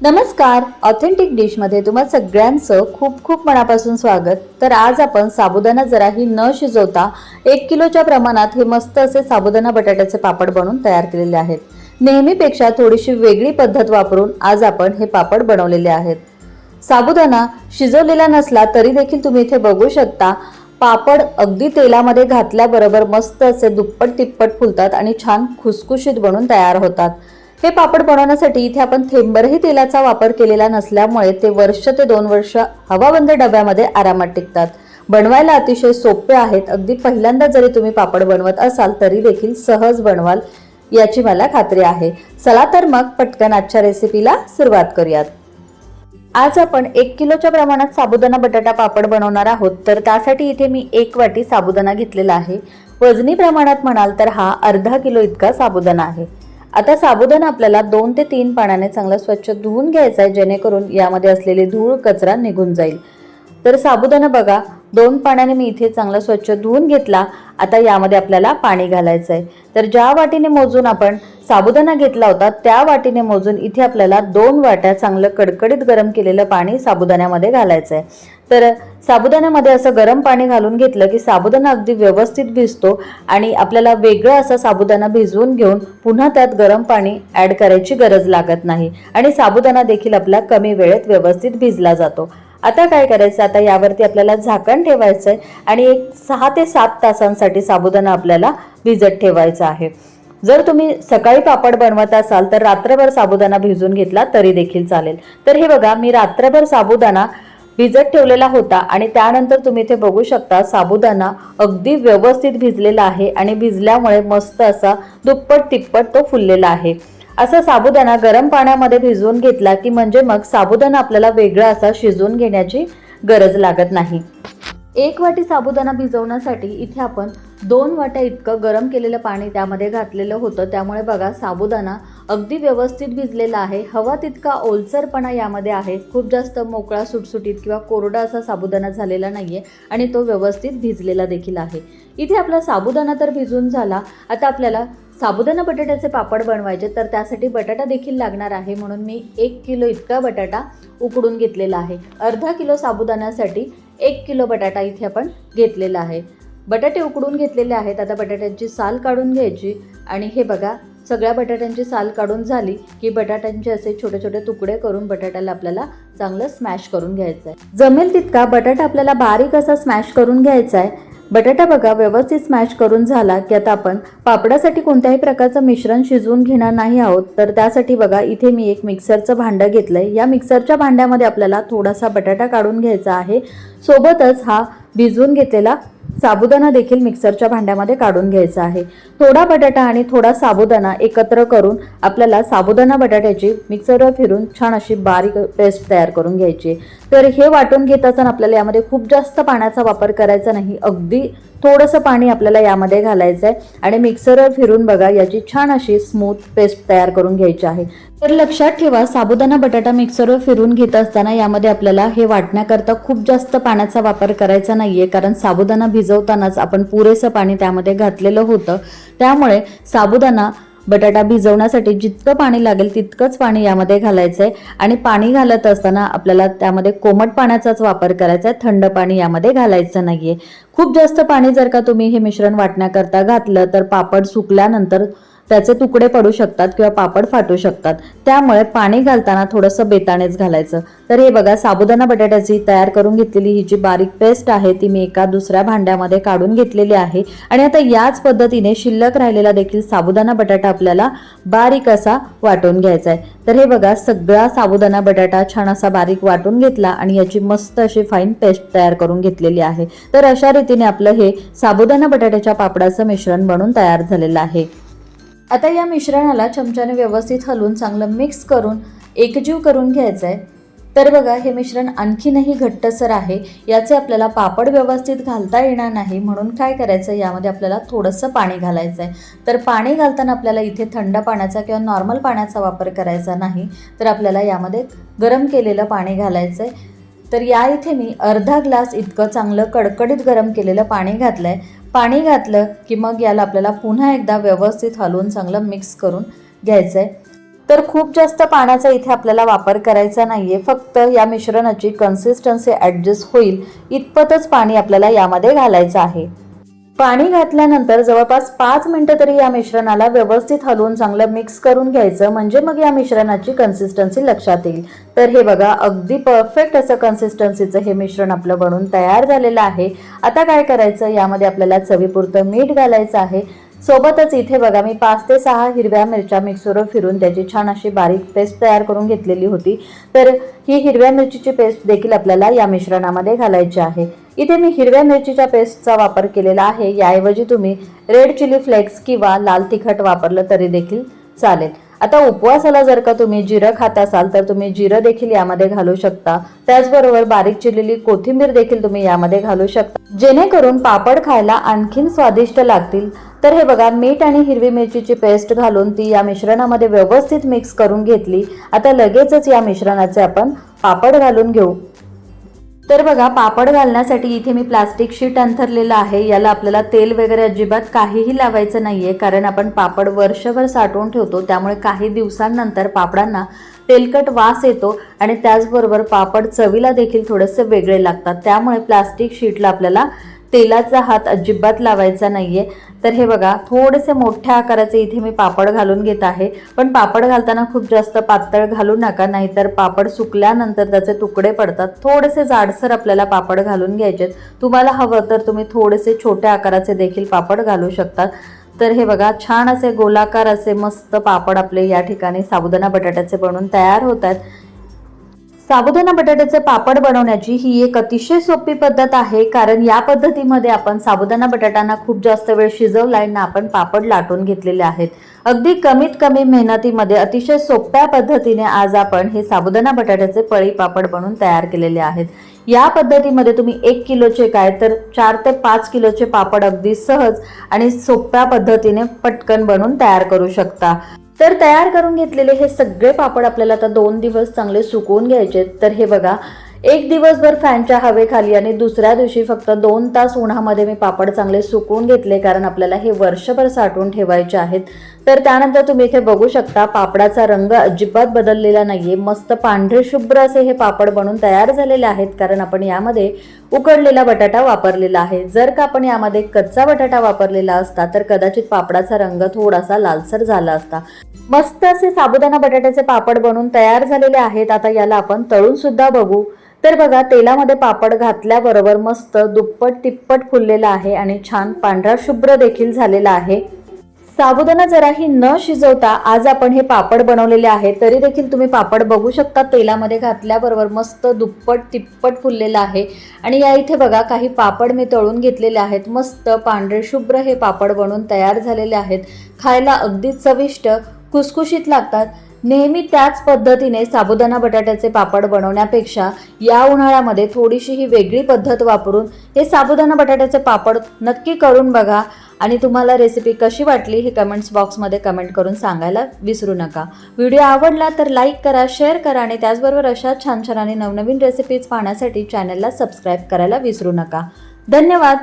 नमस्कार. ऑथेंटिक डिशमध्ये तुम्हा सगळ्यांचं खूप खूप मनापासून स्वागत. तर आज आपण साबुदाणा जराही न शिजवता एक किलोच्या प्रमाणात हे मस्त असे साबुदाणा बटाट्याचे पापड बनवून तयार केलेले आहेत. नेहमीपेक्षा थोडीशी वेगळी पद्धत वापरून आज आपण हे पापड बनवलेले आहेत. साबुदाणा शिजवलेला नसला तरी देखील तुम्ही इथे बघू शकता पापड अगदी तेलामध्ये घातल्याबरोबर मस्त असे दुप्पट तिप्पट फुलतात आणि छान खुसखुशीत बनून तयार होतात. हे पापड बनवण्यासाठी इथे आपण थेंबरही तेलाचा वापर केलेला नसल्यामुळे ते वर्ष ते दोन वर्ष हवाबंद डब्यामध्ये आरामात टिकतात. बनवायला अतिशय सोपे आहेत. अगदी पहिल्यांदा जरी तुम्ही पापड बनवत असाल तरी देखील सहज बनवाल याची मला खात्री आहे. चला तर मग पटकन आजच्या रेसिपीला सुरुवात करूयात. आज आपण एक किलोच्या प्रमाणात साबुदाणा बटाटा पापड बनवणार आहोत. तर त्यासाठी इथे मी एक वाटी साबुदाणा घेतलेला आहे. वजनी प्रमाणात म्हणाल तर हा अर्धा किलो इतका साबुदाणा आहे. आता साबुदाणा आपल्याला दोन ते तीन पाण्याने चांगला स्वच्छ धुवून घ्यायचा आहे जेणेकरून यामध्ये असलेली धूळ कचरा निघून जाईल. तर साबुदाणा बघा दोन पाण्याने मी इथे चांगला स्वच्छ धुवून घेतला. आता यामध्ये आपल्याला पाणी घालायचं आहे. तर ज्या वाटीने मोजून आपण साबुदाणा घेतला होता त्या वाटीने मोजून इथे आपल्याला दोन वाट्या चांगलं कडकडीत गरम केलेलं पाणी साबुदाण्यामध्ये घालायचं आहे. तर साबुदाण्यामध्ये असं गरम पाणी घालून घेतलं की साबुदाणा अगदी व्यवस्थित भिजतो आणि आपल्याला वेगळं असं साबुदाणा भिजवून घेऊन पुन्हा त्यात गरम पाणी ॲड करायची गरज लागत नाही. आणि साबुदाणा देखील आपला कमी वेळेत व्यवस्थित भिजला जातो. आता काय करायचं? आता यावरती आपल्याला झाकण ठेवायचं आहे आणि एक सहा ते सात तासांसाठी साबुदाणा आपल्याला भिजत ठेवायचा आहे. जर तुम्ही सकाळी पापड बनवत असाल तर रात्रभर साबुदाणा भिजून घेतला तरी देखील चालेल. तर हे बघा मी रात्रभर साबुदाणा भिजत ठेवलेला होता आणि त्यानंतर तुम्ही इथे बघू शकता साबुदाणा अगदी व्यवस्थित भिजलेला आहे आणि भिजल्यामुळे मस्त असा दुप्पट तिप्पट तो फुललेला आहे. असा साबुदाणा गरम पाण्यामध्ये भिजवून घेतला की म्हणजे मग साबुदाणा आपल्याला वेगळा असा शिजवून घेण्याची गरज लागत नाही. एक वाटी साबुदाणा भिजवण्यासाठी इथे आपण दोन वाट्या इतकं गरम केलेलं पाणी त्यामध्ये घातलेलं होतं. त्यामुळे बघा साबुदाणा अगदी व्यवस्थित भिजलेला आहे. हवा तितका ओलसरपणा यामध्ये आहे. खूप जास्त मोकळा सुटसुटीत किंवा कोरडा असा साबुदाणा झालेला नाही आहे आणि तो व्यवस्थित भिजलेला देखील आहे. इथे आपला साबुदाणा तर भिजून झाला. आता आपल्याला साबुदाणा बटाट्याचे पापड बनवायचे तर त्यासाठी बटाटा देखील लागणार आहे. म्हणून मी एक किलो इतका बटाटा उकडून घेतलेला आहे. अर्धा किलो साबुदाण्यासाठी एक किलो बटाटा इथे आपण घेतलेला आहे. बटाटे उकडून घेतलेले आहेत. आता बटाट्यांची साल काढून घ्यायची. आणि हे बघा सगळ्या बटाट्यांची साल काढून झाली की बटाट्यांचे असे छोटे छोटे तुकडे करून बटाट्याला आपल्याला चांगलं स्मॅश करून घ्यायचं आहे जमेल तितका बटाटा आपल्याला बारीक असा स्मॅश करून घ्यायचा आहे बटाटा बघा व्यवस्थित स्मॅश करून झाला की आता आपण पापडासाठी कोणत्याही प्रकारचं मिश्रण शिजवून घेणार नाही आहोत. तर त्यासाठी बघा इथे मी एक मिक्सरचं भांडं घेतलं आहे या मिक्सरच्या भांड्यामध्ये आपल्याला थोडासा बटाटा काढून घ्यायचा आहे. सोबतच हा भिजवून घेतलेला साबुदाणा देखील मिक्सरच्या भांड्यामध्ये काढून घ्यायचा आहे. थोडा बटाटा आणि थोडा साबुदाणा एकत्र करून आपल्याला साबुदाणा बटाट्याची मिक्सरवर फिरून छान अशी बारीक पेस्ट तयार करून घ्यायची तर हे वाटून घेत असताना आपल्याला यामध्ये खूप जास्त पाण्याचा वापर करायचा नाही अगदी थोडंसं पाणी आपल्याला यामध्ये घालायचं आहे आणि मिक्सरवर फिरून बघा याची छान अशी स्मूथ पेस्ट तयार करून घ्यायची आहे. तर लक्षात ठेवा साबुदाणा बटाटा मिक्सरवर फिरून घेत असताना यामध्ये आपल्याला हे वाटण्याकरता खूप जास्त पाण्याचा वापर करायचा नाहीये कारण साबुदाणा भिजवतानाच आपण पुरेसं पाणी त्यामध्ये घातलेलं होतं. त्यामुळे साबुदाणा बटाटा भिजवण्यासाठी जितकं पाणी लागेल तितकंच पाणी यामध्ये घालायचं आहे आणि पाणी घालत असताना आपल्याला त्यामध्ये कोमट पाण्याचाच वापर करायचा आहे थंड पाणी यामध्ये घालायचं नाही आहे खूप जास्त पाणी जर का तुम्ही हे मिश्रण वाटण्याकरता घातलं तर पापड सुकल्यानंतर त्याचे तुकडे पडू शकतात किंवा पापड फाटू शकतात. त्यामुळे पाणी घालताना थोडंसं बेतानेच घालायचं. तर हे बघा साबुदाणा बटाट्याची तयार करून घेतलेली ही जी बारीक पेस्ट आहे ती मी एका दुसऱ्या भांड्यामध्ये काढून घेतलेली आहे. आणि आता याच पद्धतीने शिल्लक राहिलेला देखील साबुदाणा बटाटा आपल्याला बारीक असा वाटून घ्यायचा आहे. तर हे बघा सगळा साबुदाणा बटाटा छान असा बारीक वाटून घेतला आणि याची मस्त अशी फाईन पेस्ट तयार करून घेतलेली आहे. तर अशा रीतीने आपलं हे साबुदाणा बटाट्याच्या पापडाचं मिश्रण बनून तयार झालेलं आहे. आता या मिश्रणाला चमच्याने व्यवस्थित हलवून चांगलं मिक्स करून एकजीव करून घ्यायचं आहे तर बघा हे मिश्रण आणखीनही घट्टसर आहे. याचे आपल्याला पापड व्यवस्थित घालता येणार नाही म्हणून काय करायचं? यामध्ये आपल्याला थोडंसं पाणी घालायचं आहे तर पाणी घालताना आपल्याला इथे थंड पाण्याचा किंवा नॉर्मल पाण्याचा वापर करायचा नाही. तर आपल्याला यामध्ये गरम केलेलं पाणी घालायचं आहे तर या इथे मी अर्धा ग्लास इतकं चांगलं कडकडीत गरम केलेलं पाणी घातलं आहे पाणी घातलं की मग याला आपल्याला पुन्हा एकदा व्यवस्थित हलवून चांगलं मिक्स करून घ्यायचं आहे तर खूप जास्त पाण्याचा इथे आपल्याला वापर करायचा नाही आहे फक्त या मिश्रणाची कन्सिस्टन्सी ॲडजस्ट होईल. इतपतच पाणी आपल्याला यामध्ये घालायचं आहे. पाणी घातल्यानंतर जवळपास पाच मिनटं तरी या मिश्रणाला व्यवस्थित हलवून चांगलं मिक्स करून घ्यायचं. म्हणजे मग या मिश्रणाची कन्सिस्टन्सी लक्षात येईल. तर हे बघा अगदी परफेक्ट असं कन्सिस्टन्सीचं हे मिश्रण आपलं बनून तयार झालेलं आहे. आता काय करायचं? यामध्ये आपल्याला चवीपुरतं मीठ घालायचं आहे. सोबतच इथे बघा मी पाच ते सहा हिरव्या मिरच्या मिक्सरवर फिरून त्याची छान अशी बारीक पेस्ट तयार करून घेतलेली होती. तर ही हिरव्या मिरचीची पेस्ट देखील आपल्याला या मिश्रणामध्ये घालायची आहे. इथे मी हिरव्या मिरचीच्या पेस्टचा वापर केलेला आहे. याऐवजी तुम्ही रेड चिली फ्लेक्स किंवा लाल तिखट वापरलं तरी देखील चालेल. आता उपवासाला जर का तुम्ही जिरं खात असाल तर तुम्ही जिरं देखील यामध्ये घालू शकता. त्याचबरोबर बारीक चिरलेली कोथिंबीर देखील तुम्ही यामध्ये घालू शकता. जेणेकरून पापड खायला आणखीन स्वादिष्ट लागतील. तर हे बघा मीठ आणि हिरवी मिरचीची पेस्ट घालून ती या मिश्रणामध्ये व्यवस्थित मिक्स करून घेतली. आता लगेचच या मिश्रणाचे आपण पापड घालून घेऊ. तर बघा पापड घालण्यासाठी इथे मी प्लास्टिक शीट अंथरलेलं आहे. याला आपल्याला तेल वगैरे अजिबात काहीही लावायचं नाही आहे कारण आपण पापड वर्षभर साठवून ठेवतो. त्यामुळे काही दिवसांनंतर पापडांना तेलकट वास येतो आणि त्याचबरोबर पापड चवीला देखील थोडेसे वेगळे लागतात. त्यामुळे प्लास्टिक शीटला आपल्याला तेलाचा हात अजिबात लावायचा नाही आहे तर हे बघा थोडेसे मोठ्या आकाराचे इथे मी पापड घालून घेत आहे. पण पापड घालताना खूप जास्त पातळ घालू नका नाहीतर पापड सुकल्यानंतर त्याचे तुकडे पडतात. थोडेसे जाडसर आपल्याला पापड घालून घ्यायचे तुम्हाला हवं तर तुम्ही थोडेसे छोट्या आकाराचे देखील पापड घालू शकतात. तर हे बघा छान असे गोलाकार असे मस्त पापड आपले या ठिकाणी साबुदाणा बटाट्याचे बनून तयार होत आहेत. साबुदाणा बटाट्याचे पापड बनवण्याची ही एक अतिशय सोपी पद्धत आहे. कारण या पद्धतीमध्ये आपण साबुदाणा बटाट्यांना खूप जास्त वेळ शिजवलाय ना आपण पापड लाटून घेतलेले आहेत. अगदी कमीत कमी मेहनतीमध्ये अतिशय सोप्या पद्धतीने आज आपण हे साबुदाणा बटाट्याचे पळी पापड बनवून तयार केलेले आहेत. या पद्धतीमध्ये तुम्ही एक किलोचे काय तर चार ते पाच किलोचे पापड अगदी सहज आणि सोप्या पद्धतीने पटकन बनवून तयार करू शकता. तर तयार करून घेतलेले हे सगळे पापड आपल्याला आता दोन दिवस चांगले सुकवून घ्यायचे तर हे बघा एक दिवसभर फॅनच्या हवेखाली आणि दुसऱ्या दिवशी फक्त दोन तास उन्हामध्ये मी पापड चांगले सुकवून घेतले कारण आपल्याला हे वर्षभर साठवून ठेवायचे आहेत. तर त्यानंतर तुम्ही इथे बघू शकता पापडाचा रंग अजिबात बदललेला नाहीये. मस्त पांढरे शुभ्र असे हे पापड बनून तयार झालेले आहेत कारण आपण यामध्ये उकडलेला बटाटा वापरलेला आहे. जर का आपण यामध्ये कच्चा बटाटा वापरलेला असता तर कदाचित पापडाचा रंग थोडासा लालसर झाला असता. मस्त असे साबुदाणा बटाट्याचे पापड बनवून तयार झालेले आहेत. आता याला आपण तळून सुद्धा बघू. तर बघा तेलामध्ये पापड घातल्याबरोबर मस्त दुप्पट तिप्पट फुललेला आहे आणि छान पांढरा शुभ्र देखील झालेला आहे. साबुदाणा जराही न शिजवता आज आपण हे पापड बनवलेले आहे तरी देखील तुम्ही पापड बघू शकता. तेलामध्ये घातल्याबरोबर मस्त दुप्पट तिप्पट फुललेलं आहे. आणि या इथे बघा काही पापड मी तळून घेतलेले आहेत. मस्त पांढरे शुभ्र हे पापड बनवून तयार झालेले आहेत. खायला अगदी चविष्ट खुसखुशीत लागतात. नेहमी त्याच पद्धतीने साबुदाणा बटाट्याचे पापड बनवण्यापेक्षा या उन्हाळ्यामध्ये थोडीशी ही वेगळी पद्धत वापरून हे साबुदाणा बटाट्याचे पापड नक्की करून बघा. आणि तुम्हाला रेसिपी कशी वाटली हे कमेंट्स बॉक्समध्ये कमेंट करून सांगायला विसरू नका. व्हिडिओ आवडला तर लाईक करा शेअर करा आणि त्याचबरोबर अशा छान छान आणि नवनवीन रेसिपीज पाहण्यासाठी चॅनलला सबस्क्राईब करायला विसरू नका. धन्यवाद.